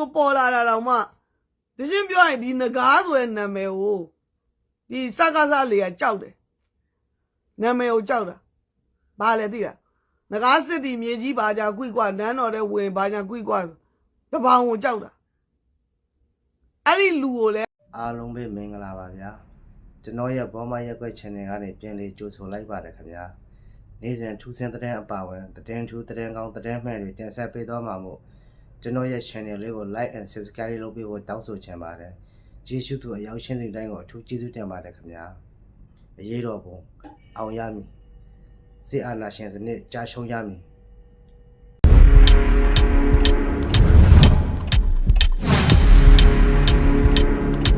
လိုပေါ်လာတာတော့မှတရှင်းပြောရင်ဒီငကားဆိုတဲ့နာမည်ကိုဒီစကားစားလေးကကြောက်တယ်နာမည်ကိုကြောက်တာဘာလဲသိလားငကားစစ်တီမြေကြီးဘာကြကွိကွာနန်းတော်တဲ့ဝင်ဘာကြကွိကွာတပောင်ကိုကြောက်တာအဲ့ဒီလူကိုလည်းအားလုံးပဲမင်္ဂလာပါဗျာကျွန်တော်ရဲ့ဘောမရက်ကွက် channel ကနေပြန်လေးကြိုဆိုလိုက်ပါတယ်ခင်ဗျာနေ့စဉ်ထူးဆန်းတဲ့အပါဝင်သတင်းထူးသတင်းကောင်းသတင်းမှန်တွေတင်ဆက်ပေးသွားမှာမို့ ကျွန်တော်ရဲ့ channel လေးကို like and subscribe လုပ်ပေးဖို့တောင်းဆိုချင်ပါတယ်ကျေးဇူးသူအရောက်ရှင်းတဲ့တိုင်းကိုအထူးကျေးဇူးတင်ပါတယ်ခင်ဗျာအရေးတော်ပုံအောင်ရမည်စစ်အာဏာရှင်စနစ်ကြာရှုံးရမည်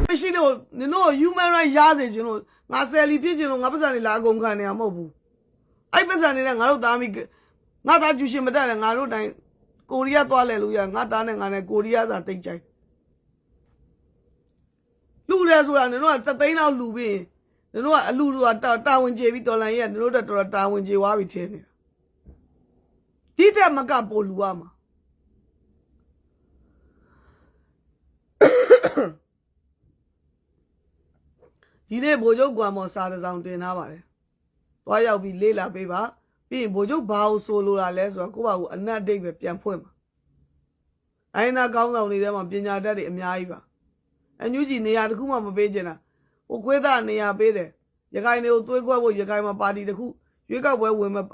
မရှိတော့နင်တို့ human right ရစေခြင်းလို့ငါဆယ်လီဖြစ်ခြင်းလို့ငါပတ်စံနေလာအကုန်ခံနေရမဟုတ်ဘူးအဲ့ပတ်စံနေတဲ့ငါတို့သားမိငါသားကျူရှင်မတက်လည်းငါတို့တိုင်း ကိုရီးယားသွားလဲလို့ရငါသားနဲ့ငါနဲ့ကိုရီးယားသာတိတ်ကြိုက်လူရဲဆိုတာနင်တို့ကသသိန်းလောက်လူပြီးနင်တို့ကအလူတို့ကတာတာဝန်ကျေပြီးတော်လန်ရဲ့နင်တို့တက်တော်တာဝန်ကျေွားပြီးထင်းနေတာဒီတက်မကပို့လူရမှာဒီနေ့ဗိုလ်ချုပ်ကွာမော်စာတစ်စောင်တင်ထားပါတယ်။သွားရောက်ပြီးလေးလာပေးပါ။ ပြီးရင်ဗိုလ်ချုပ်ဘာကိုဆိုလိုတာလဲဆိုတော့ကိုယ့်ဘာကိုအနတ်ဒိတ်ပဲပြန်ဖွင့်ပါ။အိုင်းနာကောင်းဆောင်တွေထဲမှာပညာတတ်တွေအများကြီးပါ။အညူကြီးနေရာတစ်ခုမှမပေးချင်တာ။ဟိုခွေးသားနေရာပေးတယ်။ရခိုင်တွေကိုသွေးခွဲဖို့ရခိုင်မှာပါတီတစ်ခုရွေးကောက်ပွဲဝင်မဲ့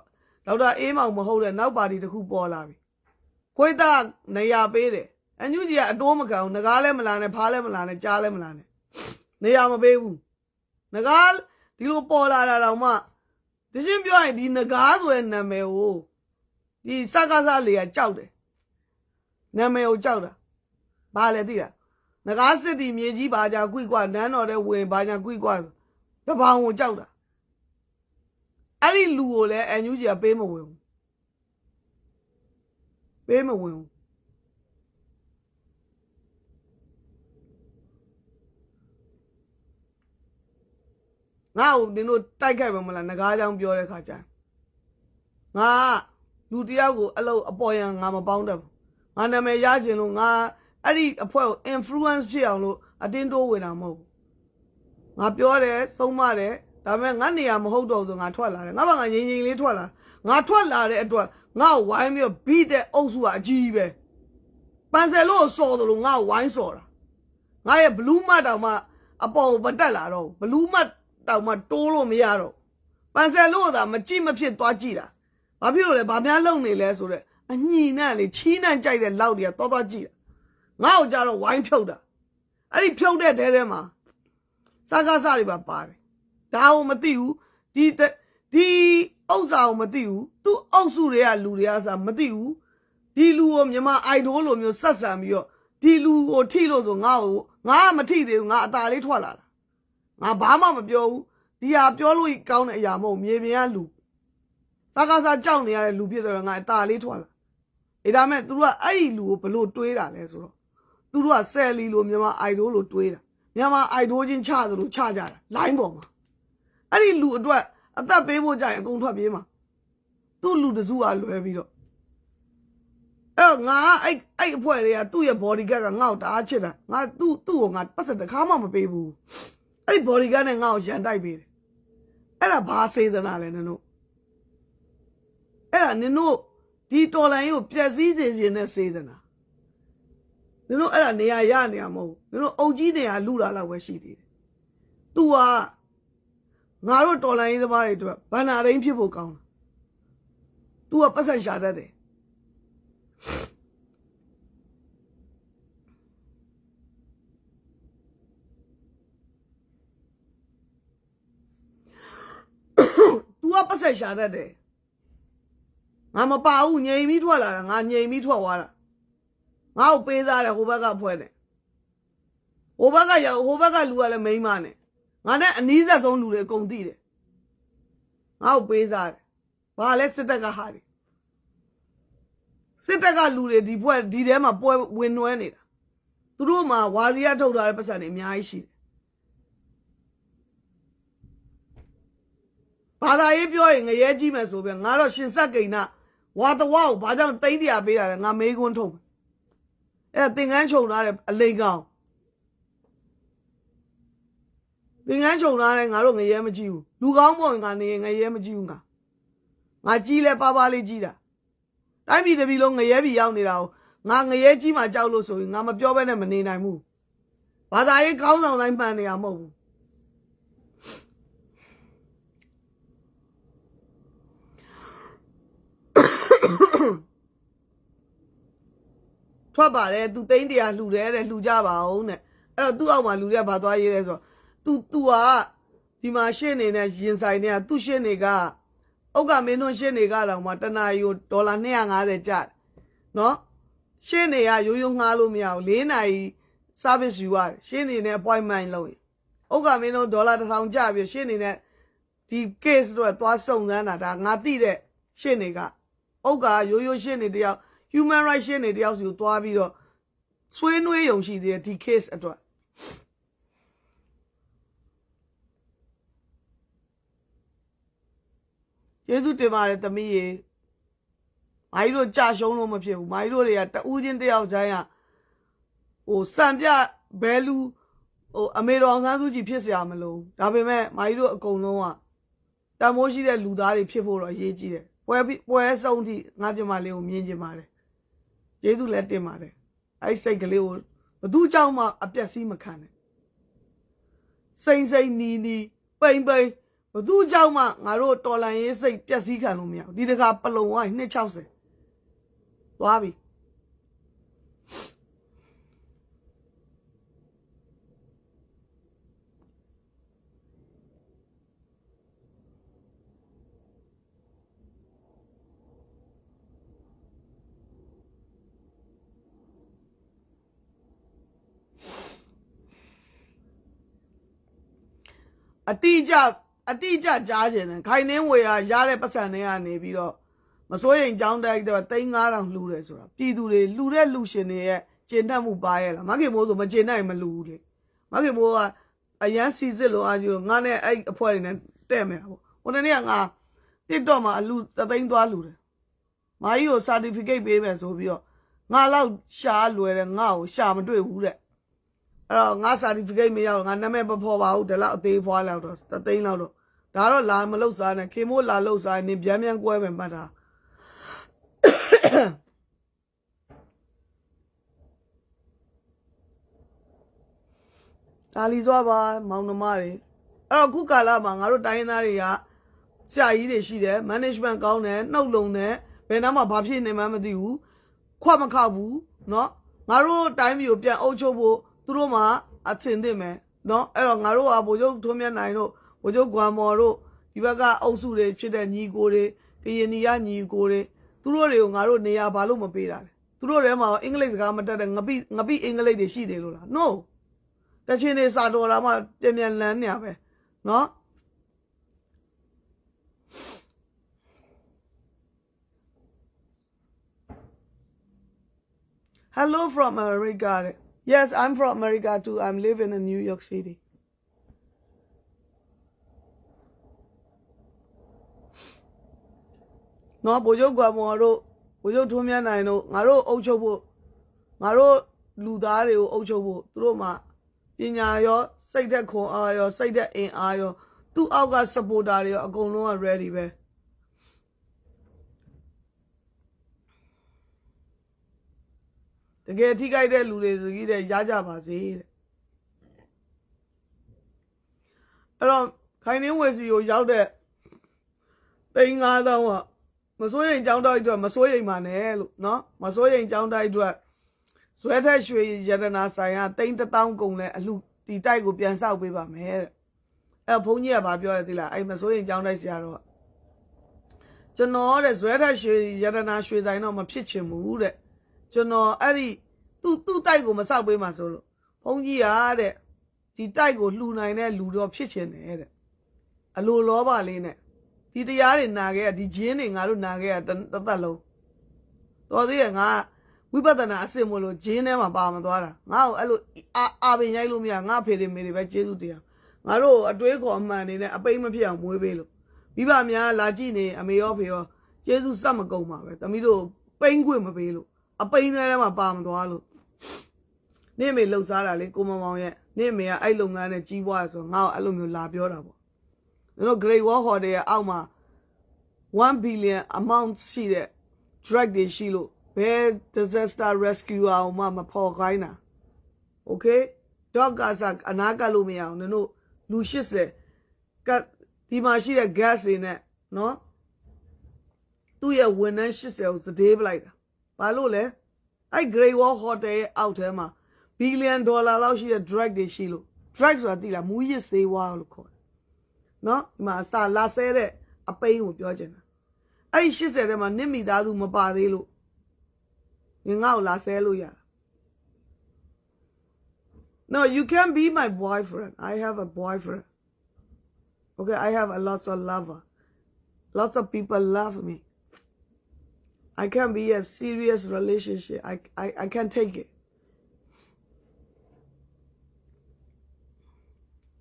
ဒေါက်တာအေးမောင်မဟုတ်တဲ့နောက်ပါတီတစ်ခုပေါ်လာပြီ။ခွေးသားနေရာပေးတယ်။အညူကြီးကအတိုးမကန်ဘူး။ငကားလည်းမလာနဲ့ဖားလည်းမလာနဲ့ကြားလည်းမလာနဲ့။နေရာမပေးဘူး။ငကားဒီလိုပေါ်လာတာတော့မှ တရှင်းပြောရင်ဒီငကားဆိုတဲ့နာမည်ကိုဒီစကားစားလေးကကြောက်တယ်နာမည်ကိုကြောက်တာဘာလဲသိလားငကားစစ်တီမြေကြီးဘာကြကွိကွာနန်းတော်တဲ့ဝင်ဘာကြကွိကွာတပောင်ကိုကြောက်တာအဲ့ဒီလူကိုလည်းအန်ယူကြီးကပေးမဝင်ဘူးပေးမဝင်ဘူး ငါ့ကိုနင်တို့တိုက်ခိုက်ပါမလားငကားကြောင်ပြောတဲ့ခါကျရင်ငါလူတယောက်ကိုအဲ့လိုအပေါ်ယံငါမပေါင်းတတ်ဘူးငါနာမည်ရခြင်းလို့ငါအဲ့ဒီအဖွဲ့ကို influence ဖြစ်အောင်လို့အတင်းတိုးဝင်တာမဟုတ်ဘူးငါပြောတယ်ဆုံးမတယ်ဒါပေမဲ့ငါနေရာမဟုတ်တော့ဘူးဆိုငါထွက်လာတယ်ငါဘာငါငိမ့်ငိမ့်လေးထွက်လာငါထွက်လာတဲ့အတွက်ငါ့ကိုဝိုင်းပြီးတော့ဘီတဲ့အုပ်စုကအကြီးပဲပန်ဆယ်လို့စော်တယ်လို့ငါ့ကိုဝိုင်းစော်တာငါရဲ့ဘလူးမတ်တောင်မှအပေါ်ကိုမတက်လာတော့ဘူးဘလူးမတ် တောင်မှတိုးလို့မရတော့ပန်ဆယ်လို့သာမကြည့်မဖြစ်သွားကြည့်တာဘာဖြစ်လို့လဲဘာများလုံနေလဲဆိုတော့အညီနဲ့လေချီးနှံကြိုက်တဲ့လောက်တွေကသွားသွားကြည့်တာငါ့ကိုကြတော့ဝိုင်းဖြုတ်တာအဲ့ဒီဖြုတ်တဲ့တဲထဲမှာစကားစတွေပါပါတယ်ဒါကိုမသိဘူးဒီတက်ဒီဥစ္စာကိုမသိဘူးသူ့အုပ်စုတွေကလူတွေကစားမသိဘူးဒီလူကိုမြန်မာအိုက်ဒိုးလိုမျိုးဆက်ဆံပြီးတော့ဒီလူကိုထိလို့ဆိုငါ့ကိုငါကမထိသေးဘူးငါအตาလေးထွက်လာတာ ငါဘာမှမပြောဘူးဒီဟာပြောလို့ကောင်းတဲ့အရာမဟုတ်မြေပြင်ကလူစကားစားကြောက်နေရတဲ့လူဖြစ်တော့ငါအตาလေးထွက်လာအေးဒါမဲ့သူတို့ကအဲ့ဒီလူကိုဘလို့တွေးတာလဲဆိုတော့သူတို့ကဆယ်လီလိုမြန်မာအိုက်ဒိုးလိုတွေးတာမြန်မာအိုက်ဒိုးချင်းချသလိုချကြတာလိုင်းပေါ်မှာအဲ့ဒီလူအတွက်အသက်ပေးဖို့ကြရင်အကုန်ထွက်ပြေးမှာသူ့လူတစုကလွယ်ပြီးတော့အဲ့တော့ငါကအဲ့အဲ့အဖွဲ့တွေကသူ့ရဲ့ body guard ကငါ့ကိုတအားချစ်တာငါသူ့သူ့ကိုငါပတ်စံတစ်ခါမှမပေးဘူး အဲ့ဒီ body guard နဲ့ငါ့ကိုရန်တိုက်ပေးတယ်အဲ့ဒါဘာစေသနာလဲနင်တို့အဲ့ဒါနင်တို့ဒီတော်လိုင်းကိုပျက်စီးစေခြင်းနဲ့စေသနာနင်တို့အဲ့ဒါနေရာရနေရမဟုတ်ဘူးနင်တို့အုပ်ကြီးနေရာလူလာလောက်ပဲရှိသေးတယ် तू ကငါတို့တော်လိုင်းသမားတွေအတွက်ဘန္နာရင်းဖြစ်ဖို့ကောင်းတယ် तू ကပတ်စံရှာတတ်တယ်။ तू ကပတ်စံရှာတတ်တယ်ငါမပါဘူးငြိမ်ပြီးထွက်လာတာငါငြိမ်ပြီးထွက်သွားတာငါ့ကိုပေးစားတယ်ဟိုဘက်ကဖွဲ့တယ်ဟိုဘက်ကရောက်ဟိုဘက်ကလူကလည်းမိန်းမနဲ့ငါနဲ့အနီးဆက်ဆုံးလူတွေအကုန်သိတယ်ငါ့ကိုပေးစားတယ်ဘာလဲစစ်တပ်ကဟာတယ်စစ်တပ်ကလူတွေဒီဖွဲ့ဒီထဲမှာပွဲဝင်နွဲနေတာသူတို့မှာဝါစီရထုတ်ထားတဲ့ပတ်စံတွေအများကြီးရှိတယ် ဘာသာရေးပြောရင်ငရဲကြီးမယ်ဆိုပြန်ငါတော့ရှင်ဆက်ကိန်းနာဝါတဝါကိုဘာကြောင့်တိမ့်ပြပေးတာလဲငါမေးခွန်းထုတ်မယ်အဲ့ဒါသင်္ကန်းခြုံထားတဲ့အလိန်ကောင်သင်္ကန်းခြုံထားတဲ့ငါတို့ငရဲမကြည့်ဘူးလူကောင်းပေါ်ငါနေငရဲမကြည့်ဘူးငါငါကြီးလဲပါပါလေးကြီးတာတိုင်းပြည်တစ်ပြည်လုံးငရဲပြည်ရောက်နေတာကိုငါငရဲကြီးမှကြောက်လို့ဆိုရင်ငါမပြောဘဲနဲ့မနေနိုင်ဘူးဘာသာရေးကောင်းဆောင်တိုင်းမှန်နေရမဟုတ်ဘူး ထွက်ပါတယ်သူသိန်းတရားလှူတယ်တဲ့လှူကြပါအောင်တဲ့အဲ့တော့သူ့အောက်မှာလူတွေကဘာသွားရေးလဲဆိုတော့သူသူကဒီမှာရှင်းနေတဲ့ရင်ဆိုင်တွေကသူ့ရှင်းတွေကဥက္ကမင်းတို့ရှင်းနေကတော့မှတနာရီကိုဒေါ်လာ250ကျတယ်နော်ရှင်းနေရရိုးရိုးငှားလို့မရဘူး၄နာရီ service ယူရတယ်ရှင်းနေနဲ့ appointment လုပ်ရင်ဥက္ကမင်းတို့ဒေါ်လာ1000ကျပြီးရှင်းနေနဲ့ဒီ case တော့သွားစုံစမ်းတာဒါငါသိတဲ့ရှင်းနေက ဥက္ကရိုးရိုးရှင်းနေတယောက် human rights ရှင်းနေတယောက်စီကိုသွားပြီးတော့ဆွေးနွေးယုံရှိသေးတယ်ဒီ case အတွက်ကျေးဇူးတင်ပါတယ်သမီးရေမာကြီးတို့ကြာရှုံးလို့မဖြစ်ဘူးမာကြီးတို့တွေကတဦးချင်းတယောက်ချင်းကဟိုစံပြဘဲလူဟိုအမေတော်ဆန်းစုကြည်ဖြစ်เสียမလို့ဒါပေမဲ့မာကြီးတို့အကုန်လုံးကတမိုးရှိတဲ့လူသားတွေဖြစ်ဖို့တော့အရေးကြီးတယ် ပွဲပြီးပွဲဆုံးထိငါပြင်မာလေးကိုမြင်ကျင်ပါတယ်ယေရှုလည်းတင်ပါတယ်အဲ့စိတ်ကလေးကိုဘသူကြောင့်မှအပြက်စီးမခံနဲ့စိမ့်စိမ့်နီနီပိန်ပိန်ဘသူကြောင့်မှငါတို့တော်လန်ရေးစိတ်ပြက်စီးခံလို့မရဘူးဒီတခါပလုံဝိုင်း260သွားပြီ အတိအကျအတိအကျကြားခြင်းတယ်ခိုင်နှင်းဝေရရတဲ့ပတ်စံတွေကနေပြီးတော့မစိုးရင်ကြောင်းတိုက်တော့3000လှူတယ်ဆိုတာပြည်သူတွေလှူတဲ့လှူရှင်တွေရဲ့ကျင့်တတ်မှုပါရဲ့လားမခင်မိုးဆိုမကျင့်နိုင်မလှူဘူးလေမခင်မိုးကအရန်စီစစ်လို့အားကြီးလို့ငါနဲ့အဲ့အဖွဲတွေနဲ့တဲ့မယ်ပေါ့ဟိုတနေ့ကငါ TikTok မှာအလူသသိန်းသွားလှူတယ်မာကြီးကို certificate ပေးမယ်ဆိုပြီးတော့ငါလောက်ရှာလွယ်တယ်ငါ့ကိုရှာမတွေ့ဘူးတဲ့ အဲ့တော့ငါ certificate မရောက်ငါနာမည်မဖော်ပါဘူးဒီလောက်အသေးဖွားလောက်တော့သသိန်းလောက်တော့ဒါတော့လာမလို့စားနဲ့ခေမိုးလာလို့စားနေပြန်ပြန်ကွဲမယ်မှတ်တာဒါလီသွားပါမောင်နှမတွေအဲ့တော့ခုကာလမှာငါတို့တိုင်းရင်းသားတွေကဆရာကြီးတွေရှိတယ် management ကောင်းတယ်နှုတ်လုံတယ်ဘယ်နှမှာဘာဖြစ်နေမှန်းမသိဘူးခွမခောက်ဘူးเนาะငါတို့တိုင်းမျိုးပြန်အုပ်ချုပ်ဖို့ သူတို့မှအထင်သိမယ်နော်အဲ့တော့ငါတို့ဟာဗိုလ်ချုပ်ထွန်းမြတ်နိုင်တို့ဗိုလ်ချုပ်ကွမ်မော်တို့ဒီဘက်ကအုပ်စုတွေဖြစ်တဲ့ညီကိုတွေကရင်နီယညီကိုတွေသူတို့တွေကိုငါတို့နေရာဘာလို့မပေးတာလဲသူတို့ထဲမှာအင်္ဂလိပ်စကားမတတ်တဲ့ငပိငပိအင်္ဂလိပ်တွေရှိတယ်လို့လား no တချင်းတွေစာတော်လာမှပြန်ပြန်လန်းနေရပဲနော် Hello from America တဲ့ Yes, I'm from America too. I'm living in New York City. နော်ဗိုလ်ချုပ်ကွာမော်တို့ဗိုလ်ချုပ်ထွန်းမြတ်နိုင်တို့ငါတို့အုပ်ချုပ်ဖို့ငါတို့လူသားတွေကိုအုပ်ချုပ်ဖို့သူတို့မှာပညာရောစိတ်သက်ခွန်အားရောစိတ်သက်အင်အားရောသူ့အောက်က supporter တွေရောအကုန်လုံးက ready ပဲ တကယ်ထိခိုက်တဲ့လူတွေစကြီးတဲ့ရကြပါစေတဲ့အဲ့တော့ခိုင်နှင်းဝေစီကိုရောက်တဲ့သိန်း9000ကမစိုးရိမ်ကြောင်းတိုက်အတွက်မစိုးရိမ်ပါနဲ့လို့နော်မစိုးရိမ်ကြောင်းတိုက်အတွက်ဇွဲထက်ရွှေရတနာဆိုင်ကသိန်း1000ကုန်လဲအလှဒီတိုက်ကိုပြန်ဆောက်ပေးပါမယ်တဲ့အဲ့ဘုန်းကြီးကဗာပြောရသေးလားအဲ့မစိုးရိမ်ကြောင်းတိုက်ဆရာတော့ကျွန်တော်တဲ့ဇွဲထက်ရွှေရတနာရွှေဆိုင်တော့မဖြစ်ချင်ဘူးတဲ့ ကျွန်တော်အဲ့ဒီသူ့သူ့တိုက်ကိုမဆောက်ပေးမှဆိုလို့ဘုန်းကြီးကတဲ့ဒီတိုက်ကိုလှူနိုင်တဲ့လူတော့ဖြစ်ချင်တယ်တဲ့အလိုလောဘလေးနဲ့ဒီတရားတွေနာခဲ့ရဒီဂျင်းတွေငါတို့နာခဲ့ရတစ်တစ်သက်လုံးတော်သေးရဲ့ငါဝိပဿနာအစစ်မလို့ဂျင်းထဲမှာပါမသွားတာငါ့ကိုအဲ့လိုအာအာပင်ရိုက်လို့မရငါဖေတွေမေတွေပဲကျေးဇူးတရားငါတို့အတွေးခေါ်အမှန်နေနဲ့အပိမ့်မဖြစ်အောင်မွေးပေးလို့မိဘများလာကြည့်နေအမေရောဖေရောကျေးဇူးစက်မကုန်ပါပဲသမီးတို့ပိမ့်ခွင့်မပေးလို့ အပိမ့်ထဲမှာပါမသွားလို့နင့်အမေလှုပ်ရှားတာလေကိုမောင်မောင်ရဲ့နင့်အမေကအဲ့လုပ်ငန်းနဲ့ကြီးပွားဆိုငါ့ကိုအဲ့လိုမျိုးလာပြောတာပေါ့တို့ Great Wall Hotel ရဲ့အောက်မှာ1 billion amount ရှိတဲ့ drug တွေရှိလို့ဘယ် disaster rescue အောင်မှမဖော်ခိုင်းတာ okay dog ကစားအနာကပ်လို့မရအောင်နင်တို့လူ80ကတ်ဒီမှာရှိတဲ့ gas တွေနဲ့နော်သူ့ရဲ့ဝန်ထမ်း80ကိုစတေးပလိုက်တာ ဘာလို့လဲအဲ့ Great Wall Hotel ရဲ့အောက်ထဲမှာ billion dollar လောက်ရှိတဲ့ drug တွေရှိလို့ drug ဆိုတာသိလားမူရစ်ဆေးဝါးလို့ခေါ်တယ်နော်ဒီမှာအစာလာဆဲတဲ့အပိန်းကိုပြောချင်တာအဲ့ဒီ80ထဲမှာနင့်မိသားစုမပါသေးလို့ငငါ့ကိုလာဆဲလို့ရတာ No, you can be my boyfriend. I have a boyfriend. Okay, I have a lots of lover. Lots of people love me. I can be a serious relationship. I, I, I can take it.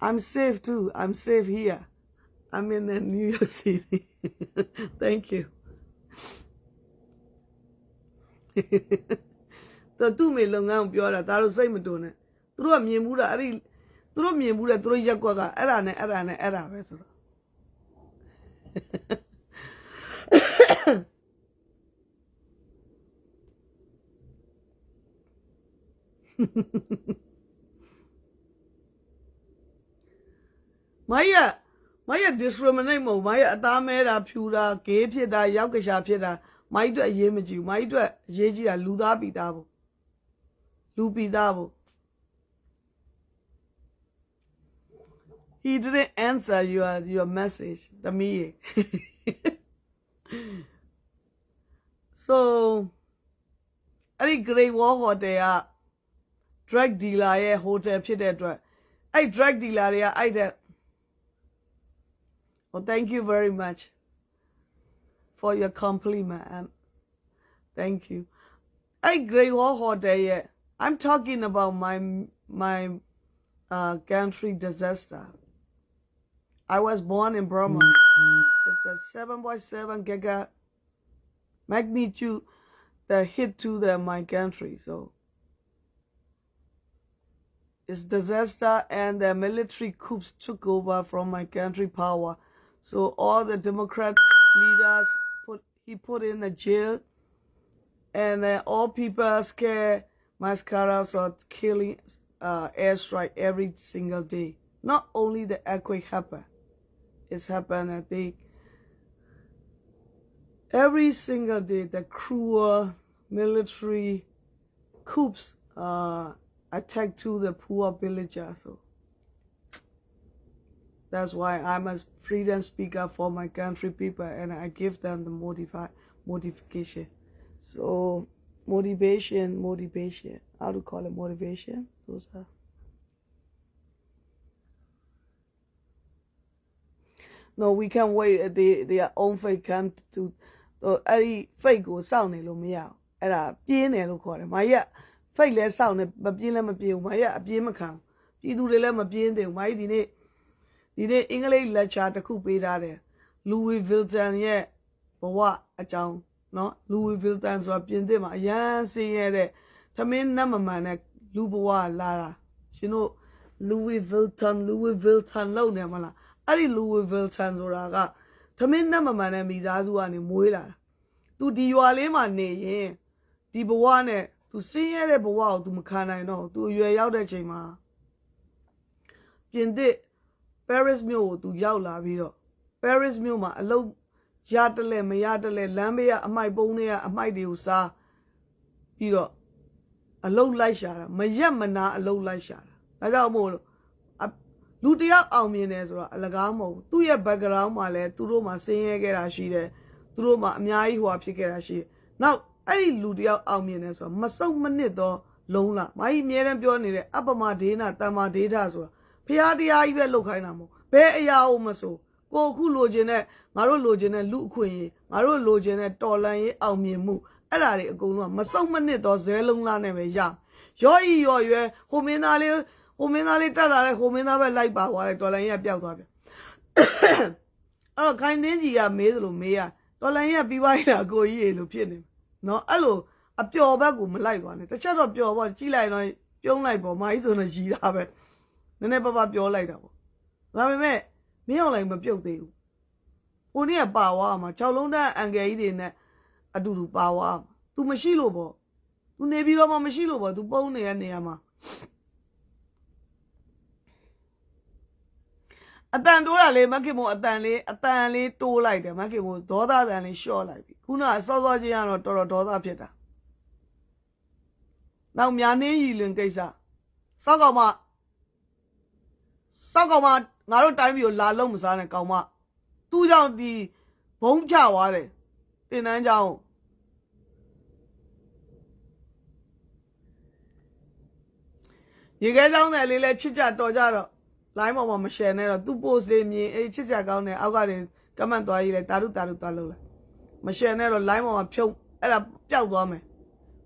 I'm safe too. I'm safe here. I'm in the New York City. Thank you. တော့သူ့မေလုပ်ငန်းကိုပြောတာဒါတို့စိတ်မတူနဲ့သူတို့ကမြင်မှုတာအဲ့ဒီသူတို့မြင်မှုတဲ့သူတို့ရက်ကွက်ကအဲ့ဒါနဲ့အဲ့ဒါနဲ့အဲ့ဒါပဲဆိုတော့ မိုင်းရမိုင်းရ discriminate မဟုတ်မိုင်းရအသားမဲတာဖြူတာဂေးဖြစ်တာရောက်ကရှာဖြစ်တာမိုင်းအတွက်အရေးမကြည့်ဘူးမိုင်းအတွက်အရေးကြီးတာလူသားပီသားဖို့လူပီသားဖို့ He didn't answer your your message the me So အဲ့ဒီ Great Wall Hotel က drug dealer ရဲ့ hotel ဖြစ်တဲ့အတွက်အဲ့ drug dealer တွေကအဲ့တဲ့ Well thank you very much for your compliment um, thank you အဲ့ Great Wall Hotel ရဲ့ I'm talking about my my uh country disaster I was born in Burma. It's a 7.7 giga magnitude that hit to the my country. So it's disaster and the military coups took over from my country power. So all the Democrat leaders put he put in the jail and then all people are scared mascaras are killing uh, airstrike every single day. Not only the earthquake happened it's happened I think every single day the cruel military coups uh attack to the poor villager so that's why I'm a freedom speaker for my country people and I give them the motivate motivation so motivation motivation how to call it motivation those are no we can wait they their own fate come to အဲ့ဒီ fate ကိုစောင့်နေလို့မရအောင်အဲ့ဒါပြင်းတယ်လို့ခေါ်တယ်မာကြီးက fate လဲစောင့်နေမပြင်းလဲမပြင်းဘူးမာကြီးကအပြင်းမခံဘူးပြည်သူတွေလည်းမပြင်းသေးဘူးမာကြီးဒီနေ့ဒီနေ့အင်္ဂလိပ် lecture တစ်ခုပေးထားတယ် Louis Vuitton ရဲ့ဘဝအကြောင်းเนาะ Louis Vuitton ဆိုတာပြင်သစ်မှာအရန်စင်းရတဲ့သမင်းနတ်မမှန်တဲ့လူဘဝလာတာရှင်တို့ Louis Vuitton Louis Vuitton လောက်နေမလားအဲ့ဒီ Louis Vuitton ဆိုတာကသမင်းနတ်မမှန်တဲ့မိသားစုကနေမွေးလာတာသူဒီရွာလေးမှာနေရင်ဒီဘဝနဲ့ သူစင်းရတဲ့ဘဝကိုသူမခံနိုင်တော့ဘူးသူအရွယ်ရောက်တဲ့ချိန်မှာပြင်သစ် Paris မြို့ကိုသူရောက်လာပြီးတော့ Paris မြို့မှာအလုပ်ရတလဲမရတလဲလမ်းဘေးကအမိုက်ပုံးတွေကအမိုက်တွေကိုစားပြီးတော့အလုပ်လိုက်ရှာတာမရက်မနာအလုပ်လိုက်ရှာတာဒါကြောင့်မို့လို့အလူတစ်ယောက်အောင်မြင်တယ်ဆိုတော့အလကားမဟုတ်ဘူးသူ့ရဲ့ background မှာလည်းသူတို့မှာဆင်းရဲခဲ့တာရှိတယ်သူတို့မှာအများကြီးဟိုဟာဖြစ်ခဲ့တာရှိတယ်နောက် အဲ့ဒီလူတစ်ယောက်အောင်မြင်တယ်ဆိုတော့မစုံမနစ်တော့လုံးလားမာကြီးအမြဲတမ်းပြောနေတဲ့အပ္ပမဒေနာတမ္မာဒေတာဆိုတာဖရာတရားကြီးပဲလုတ်ခိုင်းတာမဟုတ်ဘယ်အရာကိုမဆိုကိုအခုလိုချင်တဲ့ငါတို့လိုချင်တဲ့လူအခွင့်အရေးငါတို့လိုချင်တဲ့တော်လန်ရေးအောင်မြင်မှုအဲ့ဒါတွေအကုန်လုံးကမစုံမနစ်တော့ဇဲလုံးလားနဲ့ပဲရရောဤရောရွယ်ဟိုမင်းသားလေးဟိုမင်းသားလေးတက်လာတဲ့ဟိုမင်းသားပဲလိုက်ပါသွားတယ်တော်လန်ရေးကပျောက်သွားပြန်အဲ့တော့ခိုင်သင်းကြီးကမေးသလိုမေးရတော်လန်ရေးကပြီးသွားရင်အကိုကြီးရေလို့ဖြစ်နေ နော်အဲ့လိုအပျော်ဘက်ကိုမလိုက်ပါနဲ့တစ်ချက်တော့ပျော်ပေါ့ကြည့်လိုက်တော့ပြုံးလိုက်ပေါ့မာကြီးဆိုတော့ရီတာပဲနည်းနည်းပါးပါးပြောလိုက်တာပေါ့ဒါပေမဲ့မင်းအောင်လိုက်မပြုတ်သေးဘူးဟိုနေ့ကပါဝါမှာ၆လုံးတန်းအန်ကယ်ကြီးတွေနဲ့အတူတူပါဝါမှာ तू မရှိလို့ပေါ့ तू နေပြီးတော့မှမရှိလို့ပေါ့ तू ပုံနေတဲ့နေရာမှာ အတန်တိုးတာလေမက်ခင်မို့အတန်လေးအတန်လေးတိုးလိုက်တယ်မက်ခင်မို့ဒေါသတန်လေးလျှော့လိုက်ပြီခုနကစောစောချင်းကတော့တော်တော်ဒေါသဖြစ်တာနောက်မြာနှင်းရီလွင်ကိစ္စစောက်ကောင်မစောက်ကောင်မငါတို့တိုင်းပြည်ကိုလာလုံးမစားနဲ့ကောင်မသူ့ကြောင့်ဒီဘုံချသွားတယ်တင်တန်းကြောင့်ရေခဲကြောင်းတယ်လေးလဲချစ်ကြတော်ကြတော့ line ပေါ်မှာမ share နဲ့တော့သူ post လေးမြင်အေးချစ်ကြကောင်းတယ်အောက်ကနေ comment သွားရေးလိုက်တာရုတာရုသွားလို့လိုက်မ share နဲ့တော့ line ပေါ်မှာဖြုတ်အဲ့ဒါပျောက်သွားမယ်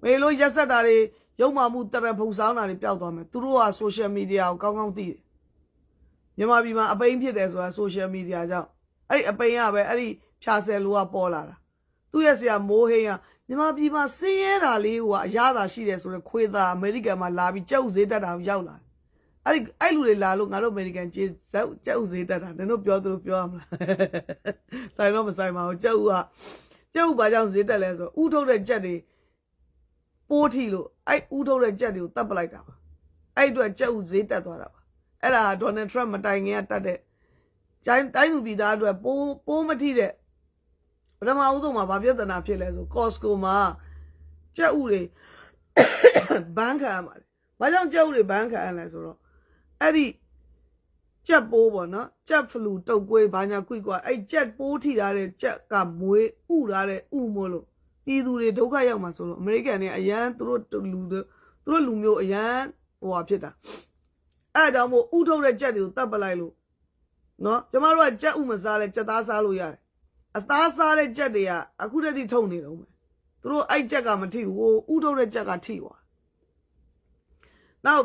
မေလို့ရက်ဆက်တာတွေရုံမှမှုတရဖုံဆောင်တာတွေပျောက်သွားမယ်သူတို့က social media ကိုကောင်းကောင်းသိတယ်မြန်မာပြည်မှာအပိန်းဖြစ်တယ်ဆိုတာ social media ကြောင့်အဲ့ဒီအပိန်းကပဲအဲ့ဒီဖြာဆယ်လိုကပေါ်လာတာသူ့ရဲ့ဆရာမိုးဟိန်းကမြန်မာပြည်မှာစင်းရဲတာလေးဟိုကအရသာရှိတယ်ဆိုတော့ခွေသားအမေရိကန်မှာလာပြီးကြောက်ဈေးတက်တာကိုရောက်လာတယ် အဲ့ဒီအဲ့လူတွေလာလို့ငါတို့အမေရိကန်ကျေဇက်ကြက်ဥဈေးတက်တာနင်တို့ပြောသလိုပြောရမလားဆိုင်တော့မဆိုင်ပါဘူးကြက်ဥကကြက်ဥဘာကြောင့်ဈေးတက်လဲဆိုဥထုတ်တဲ့ကြက်တွေပိုးထီလို့အဲ့ဥထုတ်တဲ့ကြက်တွေကိုတတ်ပလိုက်တာပါအဲ့အတွက်ကြက်ဥဈေးတက်သွားတာပါအဲ့ဒါဒေါ်နယ်ထရမ့်မတိုင်ခင်ကတတ်တဲ့တိုင်းတိုင်းသူပြည်သားအတွက်ပိုးပိုးမထီတဲ့ပထမဦးဆုံးမှာဗာပြဿနာဖြစ်လဲဆို Costco မှာကြက်ဥတွေဘန်းခံရမှာလေဘာကြောင့်ကြက်ဥတွေဘန်းခံရလဲဆိုတော့ အဲ့ဒီကြက်ပိုးပေါ့နော်ကြက်ဖလူတုတ်ကွေးဘာညာကွိကွာအဲ့ကြက်ပိုးထိထားတဲ့ကြက်ကမွေးဥထားတဲ့ဥမို့လို့ပြည်သူတွေဒုက္ခရောက်မှာဆိုလို့အမေရိကန်တွေအရန်သူတို့လူတွေသူတို့လူမျိုးအရန်ဟိုဟာဖြစ်တာအဲ့ဒါကြောင့်မို့ဥထုတ်တဲ့ကြက်တွေကိုတတ်ပလိုက်လို့နော်ကျမတို့ကကြက်ဥမစားလဲကြက်သားစားလို့ရတယ်အသားစားတဲ့ကြက်တွေကအခုတည်းကထုတ်နေတော့မယ်သူတို့အဲ့ကြက်ကမထိဘူးဟိုဥထုတ်တဲ့ကြက်ကထိသွားနောက်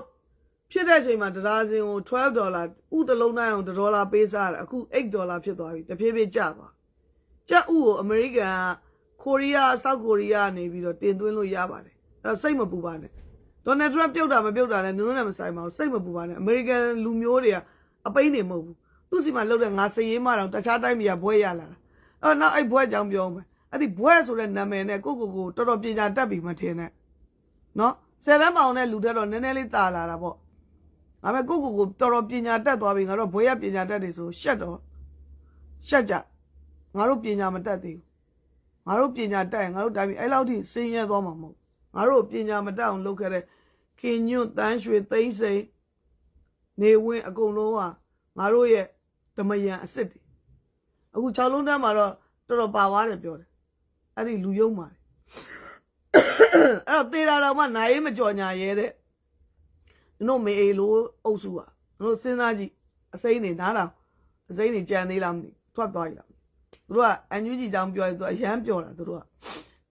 ဖြစ်တဲ့အချိန်မှာတရားစင်ကို12ဒေါ်လာဥတစ်လုံးတိုင်းအောင်1ဒေါ်လာပေးစားတယ်အခု8ဒေါ်လာဖြစ်သွားပြီတဖြည်းဖြည်းကျသွားကျပ်ဥကိုအမေရိကန်ကကိုရီးယားဆောက်ကိုရီးယားနေပြီးတော့တင်သွင်းလို့ရပါတယ်အဲ့တော့စိတ်မပူပါနဲ့ဒေါ်နယ်ထရန့်ပြုတ်တာမပြုတ်တာလည်းနုံနဲ့မဆိုင်ပါဘူးစိတ်မပူပါနဲ့အမေရိကန်လူမျိုးတွေကအပိန်းနေမဟုတ်ဘူးသူစီမှာလှုပ်တဲ့ငါစည်ရေးမတော့တခြားတိုင်းပြည်ကဘွဲရလာတာအဲ့တော့နောက်အဲ့ဘွဲကြောင်ပြောမယ်အဲ့ဒီဘွဲဆိုတဲ့နာမည်နဲ့ကိုကိုကိုတော်တော်ပညာတတ်ပြီမထင်နဲ့နော်ဆယ်တန်းပေါင်တဲ့လူတွေတော့နည်းနည်းလေးတာလာတာပေါ့ ဒါပေမဲ့ကိုကိုကိုတော်တော်ပညာတတ်သွားပြီငါတို့ဘွေရပညာတတ်တယ်ဆိုရှက်တော့ရှက်ကြငါတို့ပညာမတတ်သေးဘူးငါတို့ပညာတတ်ရင်ငါတို့တိုင်းပြည်အဲ့လောက်ထိဆင်းရဲသွားမှာမဟုတ်ငါတို့ပညာမတတ်အောင်လုပ်ခဲ့တဲ့ခင်ညွတ်တန်းရွှေသိန်းစိန်နေဝင်းအကုန်လုံးကငါတို့ရဲ့ဓမယံအစ်စ်တွေအခု6လုံးတန်းမှာတော့တော်တော်ပါသွားတယ်ပြောတယ်အဲ့ဒီလူယုံပါတယ်အဲ့တော့တေတာတော်မှနိုင်ရေးမကြော်ညာရဲတဲ့ နင်တို့မေအေလိုအုပ်စုอ่ะနင်တို့စဉ်းစားကြည့်အစိမ့်နေနားတောင်အစိမ့်နေကြံသေးလားမသိဘူးထွက်သွားရလားသူတို့ကအန်ယူဂျီတောင်ပြောရင်သူကအရန်ပြောတာသူတို့က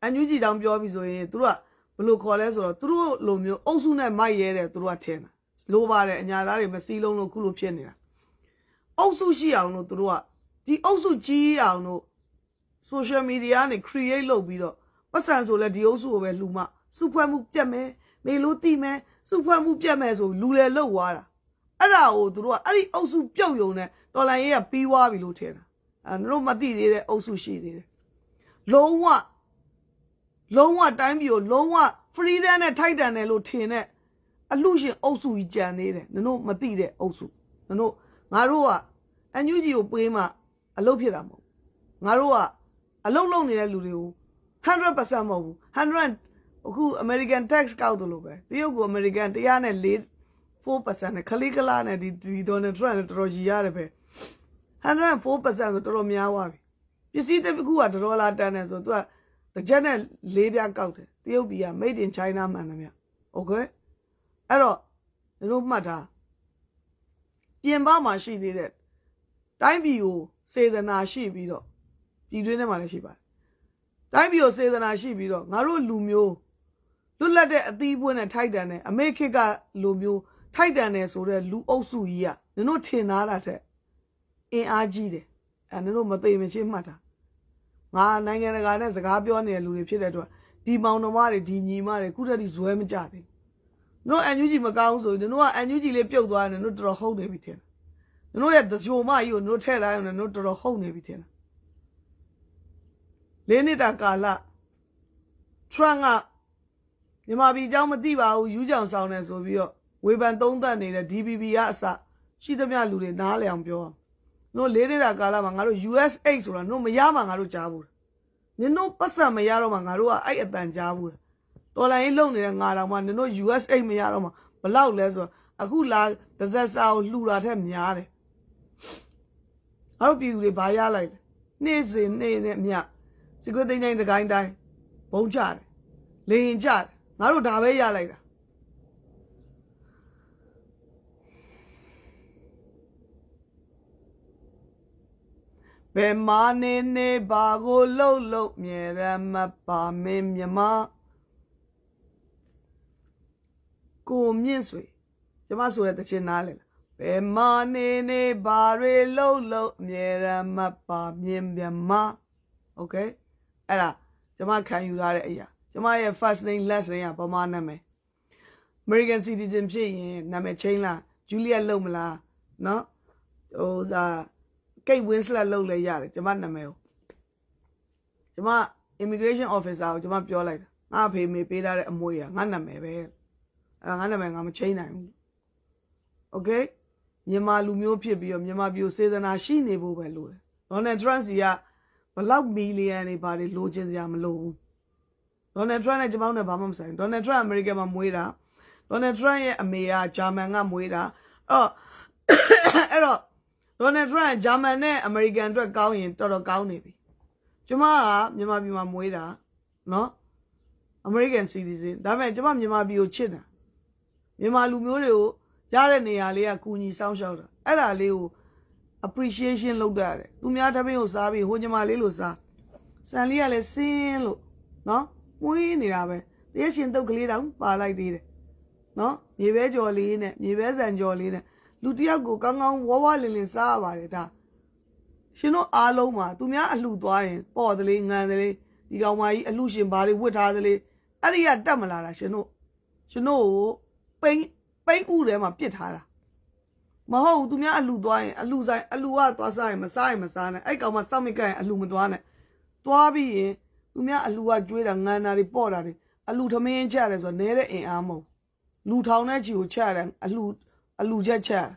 အန်ယူဂျီတောင်ပြောပြီဆိုရင်သူတို့ကဘယ်လိုခေါ်လဲဆိုတော့သူတို့လိုမျိုးအုပ်စုနဲ့မိုက်ရဲတယ်သူတို့ကထင်တာလိုပါတယ်အညာသားတွေမစည်းလုံးလို့ခုလိုဖြစ်နေတာအုပ်စုရှိအောင်လို့သူတို့ကဒီအုပ်စုကြီးအောင်လို့ social media နဲ့ create လုပ်ပြီးတော့ပတ်စံဆိုလဲဒီအုပ်စုကိုပဲလူမစုဖွဲ့မှုပြတ်မယ်မေလို့တိမယ် စုဖွဲ့မှုပြတ်မယ်ဆိုလူလေလောက်သွားတာအဲ့ဒါကိုသူတို့ကအဲ့ဒီအုပ်စုပြုတ်ယုံနဲ့တော်လိုင်းရေးကပြီးွားပြီလို့ထင်တာအဲတို့မသိသေးတဲ့အုပ်စုရှိသေးတယ်လုံးဝလုံးဝတိုင်းပြည်ကိုလုံးဝ freedom နဲ့ထိုက်တန်တယ်လို့ထင်တဲ့အလှရှင်အုပ်စုကြီးကြံသေးတယ်နင်တို့မသိတဲ့အုပ်စုနင်တို့ငါတို့ကအန်ယူဂျီကိုပေးမှအလုပ်ဖြစ်တာမဟုတ်ဘူးငါတို့ကအလုပ်လုပ်နေတဲ့လူတွေကို100%မဟုတ်ဘူး100 အခု American tax ကောက်တယ်လို့ပဲတရုတ်ကို American တရားနဲ့4 4%နဲ့ခလေးကလာနဲ့ဒီဒီ Donald Trump နဲ့တော်တော်ရည်ရတယ်ပဲ104%ဆိုတော်တော်များသွားပြီပစ္စည်းတစ်ခုကဒေါ်လာတန်တယ်ဆိုသူကတစ်ချက်နဲ့၄ပြားကောက်တယ်တရုတ်ပြည်က made in China မှန်တယ်မြโอเคအဲ့တော့တို့မှတ်ထားပြင်ပမှာရှိသေးတဲ့တိုင်းပြည်ကိုစေတနာရှိပြီးတော့ပြည်တွင်းထဲမှာလည်းရှိပါတယ်တိုင်းပြည်ကိုစေတနာရှိပြီးတော့ငါတို့လူမျိုး လွတ်လပ်တဲ့အသီးပွင့်နဲ့ထိုက်တန်တဲ့အမေခစ်ကလူမျိုးထိုက်တန်တယ်ဆိုတဲ့လူအုပ်စုကြီးကနင်တို့ထင်သားတာထက်အင်အားကြီးတယ်အဲနင်တို့မသိမချင်းမှတ်တာငါနိုင်ငံတကာနဲ့စကားပြောနေတဲ့လူတွေဖြစ်တဲ့အတွက်ဒီမောင်နှမတွေဒီညီမတွေခုတည်းဒီဇွဲမကြသေးဘူးတို့အန်ယူဂျီမကောင်းဆိုရင်တို့ကအန်ယူဂျီလေးပြုတ်သွားတယ်တို့တော်တော်ဟုတ်နေပြီထင်တယ်တို့ရဲ့တချိုမကြီးကိုတို့ထဲလိုက်အောင်တို့တော်တော်ဟုတ်နေပြီထင်တယ်လေးနှစ်တာကာလထရန့်က မြန်မာပြည်အကြောင်းမသိပါဘူးယူကြောင်ဆောင်နေဆိုပြီးတော့ဝေဖန်သုံးသပ်နေတဲ့ DBB ကအစရှိသမျှလူတွေနားလည်အောင်ပြောအောင်တို့လေးနှစ်တာကာလမှာငါတို့ USA ဆိုတာတို့မရမှငါတို့ကြားဘူးနင်တို့ပတ်စံမရတော့မှငါတို့ကအဲ့အတန်ကြားဘူးတော်လိုင်းလုံနေတဲ့ငါတော်မှနင်တို့ USA မရတော့မှဘလောက်လဲဆိုတော့အခုလာဒဇက်စာကိုလှူတာထက်များတယ်ငါတို့ပြည်သူတွေဘာရလိုက်လဲနေ့စဉ်နေ့နဲ့အမြစကွေးသိန်းတိုင်းတကိုင်းတိုင်းဘုံချတယ်လေရင်ချတယ် ငါတို့ဒါပဲရလိုက်တာဘယ်မာနေနေဘာကိုလှုပ်လှုပ်မြဲရမပါမင်းမြမကိုမြင့်ဆွေကျမဆိုတဲ့တခြင်းနားလေလားဘယ်မာနေနေဘာတွေလှုပ်လှုပ်မြဲရမပါမင်းမြမโอเคအဲ့ဒါကျမခံယူထားတဲ့အရာ ကျမရဲ့ first name last name ကပမာနာမည် American citizen ဖြစ်ရင်နာမည်ချင်းလား Juliet လုံမလားเนาะဟိုစာ ကိတ်ဝင်းစလက်လုပ်လဲရတယ်ကျမနာမည်ကိုကျမ immigration officer ကိုကျမပြောလိုက်တာငါအဖေမေပေးထားတဲ့အမွေကငါနာမည်ပဲအဲ့ဒါငါနာမည်ငါမချိန်နိုင်ဘူးโอเคမြန်မာလူမျိုးဖြစ်ပြီးတော့မြန်မာပြည်စေတနာရှိနေဖို့ပဲလိုတယ်ဒေါ်နယ်ထရန့်စီကဘလောက်မီလီယံတွေဘာတွေလိုချင်စရာမလိုဘူး ဒေါ်နယ်ထရန့်နဲ့ကျမတို့နဲ့ဘာမှမဆိုင်ဒေါ်နယ်ထရန့်အမေရိကန်မှာမွေးတာဒေါ်နယ်ထရန့်ရဲ့အမေကဂျာမန်ကမွေးတာအဲ့တော့အဲ့တော့ဒေါ်နယ်ထရန့်ဂျာမန်နဲ့အမေရိကန်အတွက်ကောင်းရင်တော်တော်ကောင်းနေပြီကျမကမြန်မာပြည်မှာမွေးတာနော်အမေရိကန်စီတီဇင်ဒါပေမဲ့ကျမမြန်မာပြည်ကိုချစ်တာမြန်မာလူမျိုးတွေကိုရတဲ့နေရာလေးကကူညီစောင့်ရှောက်တာအဲ့ဒါလေးကို appreciation လုပ်တတ်ရတယ်သူများတပင်းကိုစားပြီးဟိုညီမလေးလို့စားစံလေးကလည်းစင်းလို့နော် မွေးနေတာပဲတရက်ရှင်တုတ်ကလေးတောင်ပါလိုက်သေးတယ်နော်မြေပဲကြော်လေးနဲ့မြေပဲဆန်ကြော်လေးနဲ့လူတစ်ယောက်ကိုကောင်းကောင်းဝဝလင်လင်စားရပါတယ်ဒါရှင်တို့အားလုံးမှာသူများအလှသွားရင်ပေါ့တလေငံတလေဒီကောင်မကြီးအလှရှင်ဘာတွေဝတ်ထားတလေအဲ့ဒီကတက်မလာတာရှင်တို့ရှင်တို့ကိုပိန်းပိန်းဥထဲမှာပြစ်ထားတာမဟုတ်ဘူးသူများအလှသွားရင်အလှဆိုင်အလှကသွားစားရင်မစားရင်မစားနဲ့အဲ့ကောင်မစောက်မိကရင်အလှမသွားနဲ့သွားပြီးရင် သူများအလှကကျွေးတာငံတာတွေပေါ့တာတွေအလှထမင်းချရတယ်ဆိုတော့နဲတဲ့အင်အားမဟုတ်လူထောင်တဲ့ချီကိုချရတယ်အလှအလှချက်ချက်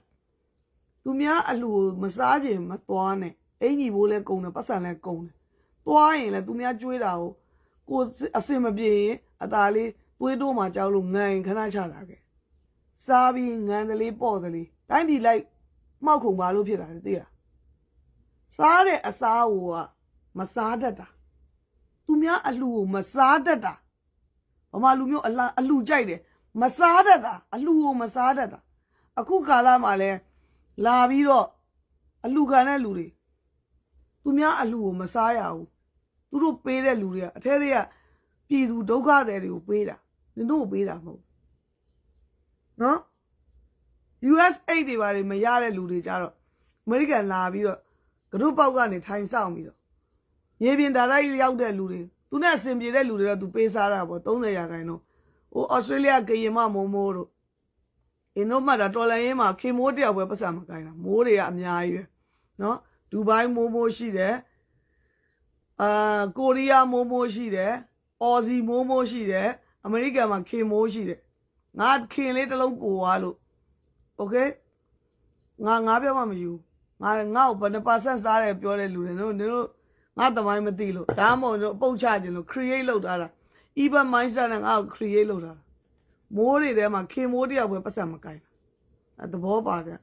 သူများအလှကိုမစားခြင်းမသွားနဲ့အင်ကြီးဘိုးလဲကုံတယ်ပတ်စံလဲကုံတယ်သွားရင်လဲသူများကြွေးတာကိုကိုအစင်မပြေရင်အตาလေးသွေးတိုးမှကြောက်လို့ငံရင်ခဏချတာကဲစားပြီးငံတယ်လေးပေါ့တယ်လေးတိုင်းပြည်လိုက်မှောက်ခုံပါလို့ဖြစ်တာလေသိလားစားတဲ့အစားကိုကမစားတတ်တာ သူများအလှကိုမစားတတ်တာဗမာလူမျိုးအလားအလှကြိုက်တယ်မစားတတ်တာအလှကိုမစားတတ်တာအခုကာလမှာလဲလာပြီးတော့အလူခံတဲ့လူတွေသူများအလူကိုမစားရဘူးသူတို့ပေးတဲ့လူတွေကအထဲတွေကပြည်သူဒုက္ခသည်တွေကိုပေးတာနင်တို့ကိုပေးတာမဟုတ်ဘူးနော် US 8တွေပါတွေမရတဲ့လူတွေကြတော့အမေရိကန်လာပြီးတော့ကရုပေါက်ကနေထိုင်ဆောင်ပြီးတော့ မြေပြင်ဒါရိုက်ရောက်တဲ့လူတွေသူနဲ့အဆင်ပြေတဲ့လူတွေတော့သူပေးစားတာပေါ့30ရာခိုင်နှုန်းဟိုဩစတြေးလျကရင်မမိုးမိုးတို့ အင်းတို့မှဒါတော်လန်ရေးမှာခေမိုးတယောက်ပဲပတ်စံမကိုင်းတာမိုးတွေကအများကြီးပဲเนาะဒူဘိုင်းမိုးမိုးရှိတယ်အာကိုရီးယားမိုးမိုးရှိတယ်အော်စီမိုးမိုးရှိတယ်အမေရိကန်မှာခေမိုးရှိတယ်ငါခင်လေးတစ်လုံးပိုသွားလို့โอเคငါငါပြောမှမယူငါငါ့ကိုဘယ်နှပါဆက်စားတယ်ပြောတဲ့လူတွေတို့တို့ ငါသမိုင်းမသိလို့ဒါမှမဟုတ်တို့အပုတ်ချခြင်းလို့ create လုပ်ထားတာ even mindset နဲ့ငါ့ကို create လုပ်ထားတာမိုးတွေထဲမှာခင်မိုးတယောက်ပဲပတ်စံမကိုင်းတာအဲသဘောပါတယ်